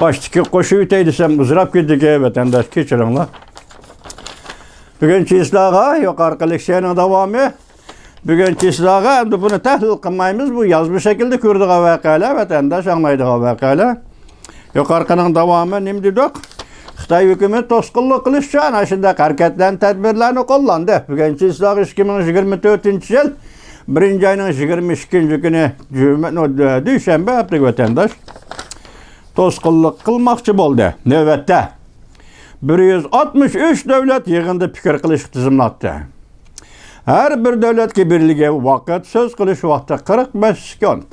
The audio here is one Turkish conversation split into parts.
Baştaki koşu üteydisem ızdırap girdik ey vatandaş keçirin la. Bugünkü islaha yukarı senin devamı. Bugünkü islaha de bunu tahlil kılmayımız bu yazmış şekilde kürdük vakayla vatandaş anlaydık vakayla. Yukarıkının devamı nim dedik? Xitay hükümet tosqunluq qilish uchun ana shunday harakatlarni tadbirlarni qo'llandi. Bugungi isloh 2024 yil 1 ayning 22 kuni juma dushanba haftaga vatandosh to'sqinlik qilmoqchi bo'ldi. Navbatda 163 davlat yig'inda fikr qilish tizimlatdi. Har bir davlatga berilgan vaqt so'z qilish vaqti 45 sekund.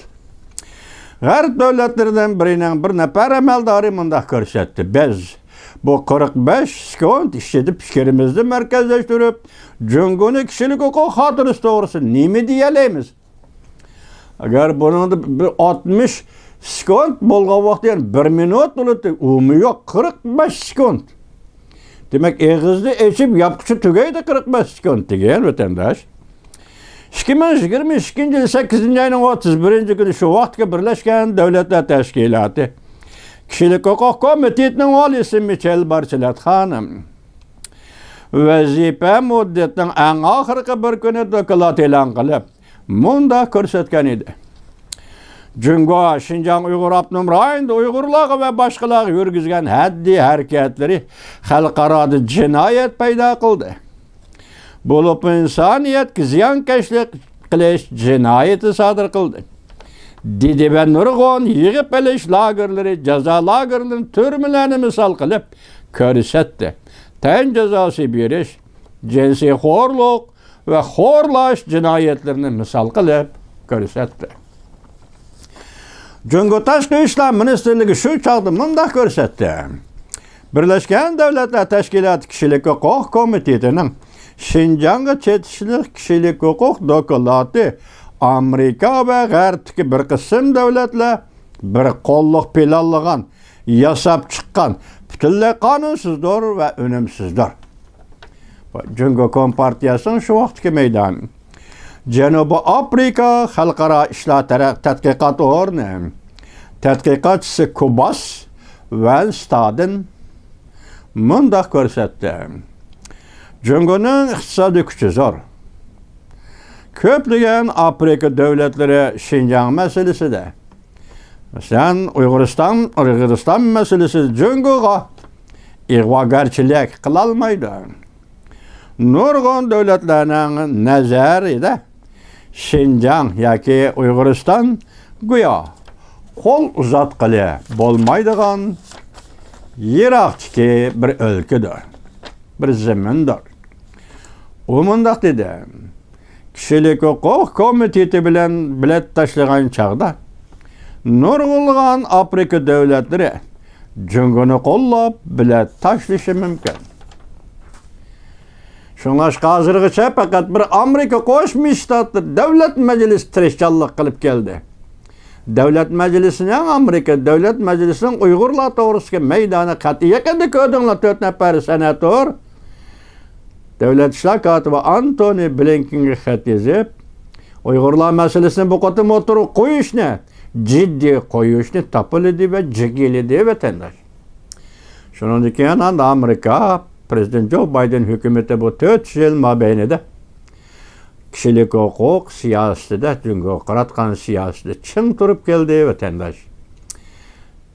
G'arb davlatlaridan birining bir nafar amaldori mundaq ko'rsatdi. Biz bu 45 sekund ichida fikrimizni markazlashtirib, Junguni kishilik huquq xotirasi to'g'risida nima deyalaymiz? Agar buni bir 60 sekund bo'lgan vaqt, ya'ni 1 minut bo'ladi, umi yo'q, 45 sekund. Demak, eg'izni echib yopqichi tugaydi 45 sekund degan vatandosh. 2022 yil 8 ayning 31 kuni shu vaqtga Birlashgan Davlatlar Tashkiloti Kishilik huquq komitetining olisi Michel Barchelat xonim vazifa muddatining eng oxirgi bir kuni doklad e'lon qilib, munda ko'rsatgan edi. Jungo Şinjan Uyghur Abnum rayonida Uyg'urlar va boshqalar yurgizgan haddi harakatlari xalqaro jinoyat paydo qildi. Bo'lib insoniyatga ziyonkashlik qilish jinoyati sodir qildi. Didi ve nurg'un yig'ib olish lagerlari, jazo lagerlarini turmalarini misol qilib ko'rsatdi. Tan jazosi berish, jinsiy xo'rlik va xo'rlash jinoyatlarini misol qilib ko'rsatdi. Jungo Tashqi ishlar ministrligi shu chog'da mundaq ko'rsatdi. Birlashgan Davlatlar Tashkiloti kishilik huquq komitetining Şinjanga chetishlik kishilik huquq doklati Amerika va G'arbdagi bir qism davlatlar bir qo'lliq planlagan, yasab chiqqan butunlay qonunsizdir va unumsizdir. Jungo Kompartiyasining shu vaqtgi maydoni. Janubiy Afrika xalqaro ishlar tadqiqot o'rni tadqiqotchisi Kubas Van Staden mundaq ko'rsatdi. Jungoning iqtisodiy kuchi zo'r. көптеген африка дәулетлері шинжаң мәселесі де сән ұйғырстан мәселесі мәселесі жүнгіға иғуагәршілік қыла алмайды нұрғын дәулетлерінің нәзәрі де шинжаң яки ұйғырстан гүя қол ұзатқылы болмайдыған ирақтікі бір өлкедір бір зіміндір умындақ деді кішілікі қоқ комитеті білен білет ташлыған чағда. Нұрғылған Африка дәулетлері жүнгіні қоллап білет ташлышы мүмкін. Шынлаш қазіргі шәп әкәт бір Америка қош мүштатты дәулет мәжіліс тірешчаллық қылып келді. Дәулет мәжілісіне Америка дәулет мәжілісінің ұйғырла тоғырыске мейданы қатия кәді көдіңлі төтнәпәрі сәнәтор – Devlet İşler Katibi Anthony Blinken'e xat yazıp Uygurlar meselesini bu katı oturup koyuşne ciddi koyuşne tapıldı ve cigildi vatandaş. Şunun yanında Amerika Prezident Joe Biden hükümeti bu 4 yıl mabeynide kişilik hukuk siyasetide, demokratkan siyasetide çim durup geldi vatandaş.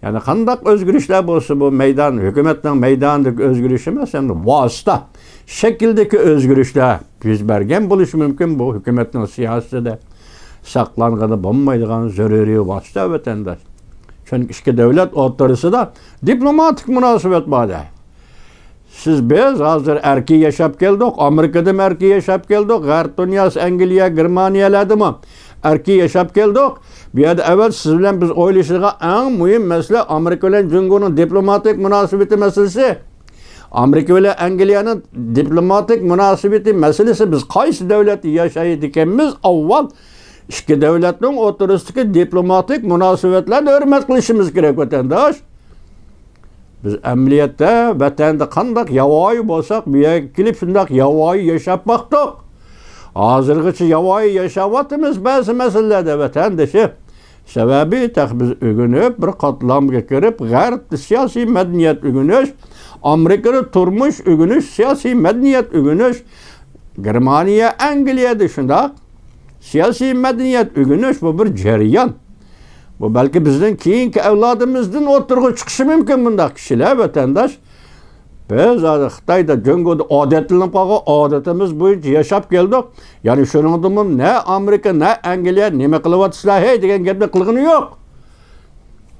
Yani kandak özgürlükler bolsa bu meydan, hükümetin meydandaki özgürlüğü emas, hem de vasıta şekildeki özgürlükler yüz bergen buluş mümkün bu hükümetin siyasetinde saklanğını bulmaydigan zörürü vasıta vatandaş. Çünkü iki devlet ortası da diplomatik münasebet bade. Siz biz hazır erki yaşap geldik, Amerika'da erki yaşap geldik, Garp dünyası Angliya, Germaniyalarda mı? Erki yaşap geldik. Bir yerde evvel siz bilen biz oylaşırga en mühim mesele Amerika ile Cungu'nun diplomatik münasebeti meselesi. Amerika ile Angliya'nın diplomatik münasebeti meselesi biz qaysi devlet yaşaydı ekanmiz avval ikki devletning o'tirisidagi diplomatik munosabatlarni hurmat qilishimiz kerak vatandosh biz amaliyotda vatanda qandaq yovvoyi bo'lsak bu yerga kelib shundoq yovvoyi yashab boqdik Hazırgıçı yavayi yaşavatımız bazı meselelerde vatandaşı. Sebebi tek biz ügünüp bir katlamga kirip g'arb siyasi medeniyet ügünüş, Amerika'da turmuş ügünüş, siyasi medeniyet ügünüş, Germaniya, Angliya'da şundak siyasi medeniyet ügünüş bu bir jarayon. Bu belki bizden keyinki evladımızdan oturgu çıkışı mümkün bundaq kişiler vatandaş. Biz hadi Xitoyda Jongoda odatlanib qolgan odatimiz bo'yicha yashab keldik. Ya'ni shuningdimi ne Amerika, ne Angliya nima qilyapsizlar hey degan gapni qilgani yo'q.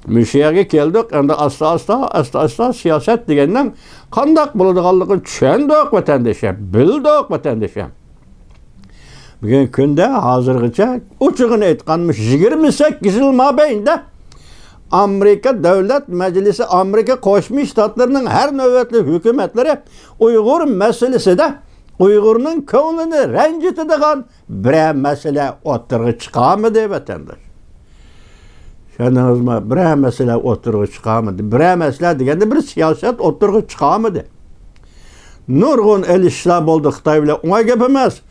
Mushu yerga keldik, endi asta asta asta asta siyosat degandan qandaq bo'ladiganligini tushundik vatandoshlar, bildik vatandoshlar. Bugun kunda hozirgacha ochig'ini aytganmish 28 yil mobaynida Amerika Dövlət Məclisi Amerika Qoşmuş Ştatlarının hər növbətli hökumətləri Uyğur məsələsi də Uyğurun könlünü rəncit edən bir məsələ oturğa çıxamıdı vətəndaş. Şənazma bir məsələ oturğa çıxamıdı. Bir məsələ deyəndə bir siyasət oturğa çıxamıdı. Nurgun el işlər oldu Xitay ilə. Ona gəp emas.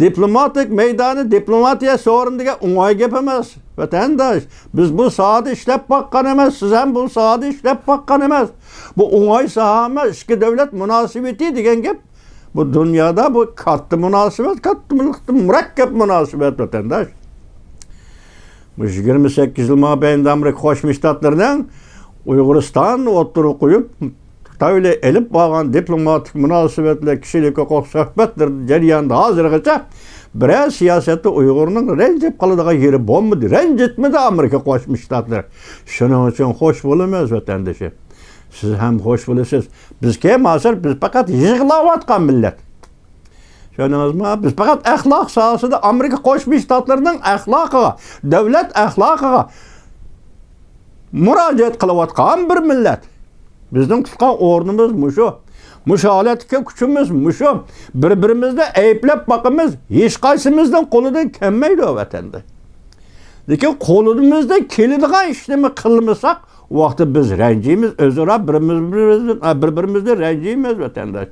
Diplomatik meydani diplomatiya so'rindiga o'ng'ay gap emas vatandosh biz bu sohada ishlab boqqan emas siz bu sohada ishlab boqqan emas bu o'ng'ay soha emas ichki davlat munosabati degan bu dunyoda bu katta munosabat katta murakkab munosabat vatandosh bu yigirma sakkiz yil mobaynida amerika qo'shma shtatlaridan uyg'uriston o'tirib qo'yib Xitoyla elib borgan diplomatik munosabatlar kishilik huquq suhbatlar jarayonida hozirgacha biror siyosatda uyg'urning ranjib qoladigan yeri bo'lmadi ranjitmadi amerika qo'shma shtatlar shuning uchun xush bo'lamiz vatandoshlar siz ham xush bo'lasiz bizga hozir biz faqat yig'layotgan millat tushundingizmi biz faqat axloq sohasida amerika qo'shma shtatlarining axloqiga davlat axloqiga murojaat qilayotgan bir millat Bizning tutgan o'rnimiz mushu. Mushu holatga kuchimiz mushu. Bir-birimizni ayblab boqimiz hech qaysimizdan qo'lidan kelmaydi vatanda. Lekin qo'limizdan keladigan ishni qilmasak, u vaqtda biz ranjiymiz, o'zaro birimizni bir-birimizni ranjiymiz vatandosh.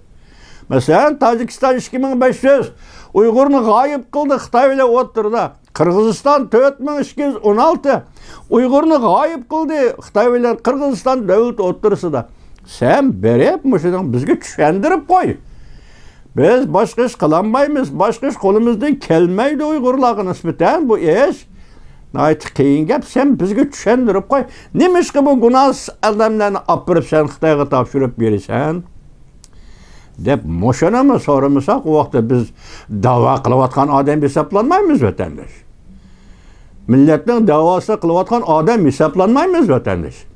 Masalan, Tojikiston 2500 Uyg'urni g'oyib qildi Xitoy bilan o'tirdi. Qirg'iziston 4216 Uyg'urni g'oyib qildi Xitoy bilan Qirg'iziston davlat o'tirisida. Sen berib mushuning bizga tushuntirib qo'y. Biz boshqa ish qilolmaymiz, boshqa ish qo'limizdan kelmaydi Uyg'urlarga nisbatan bu ish. Nayt qiyin gap sen bizga tushuntirib qo'y. Nima ishqa bu odamlarni olib borib sen Xitoyga topshirib berasan? deb mo'shanami so'ramasak u vaqtda biz da'vo qilayotgan odam hisoblanmaymiz vatandosh millatning da'vosi qilayotgan odam hisoblanmaymiz vatandosh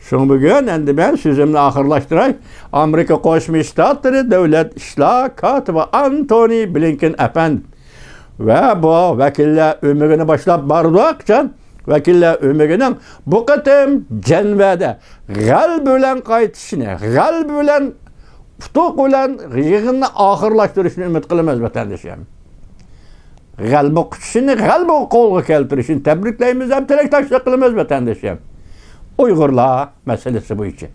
Şunu bugün endi ben sözümü ahırlaştıray. Amerika Qo'shma Shtatlari davlat ishlar kotibi Antoni Blinken efendi ve bu vakillar ömrünü boshlab bordiqchan vakillar ömrining bu qatim janvada g'alb bilan qaytishini, g'alb bilan futuq bilan yig'inni oxirlashtirishni umid qilamiz qəlbə qüçsini, qəlbə qolğa kəlpirişin təbrikləyimiz, əbtələk təşdiq qılımız vətəndəşəm. Uyğurla məsələsi bu iki.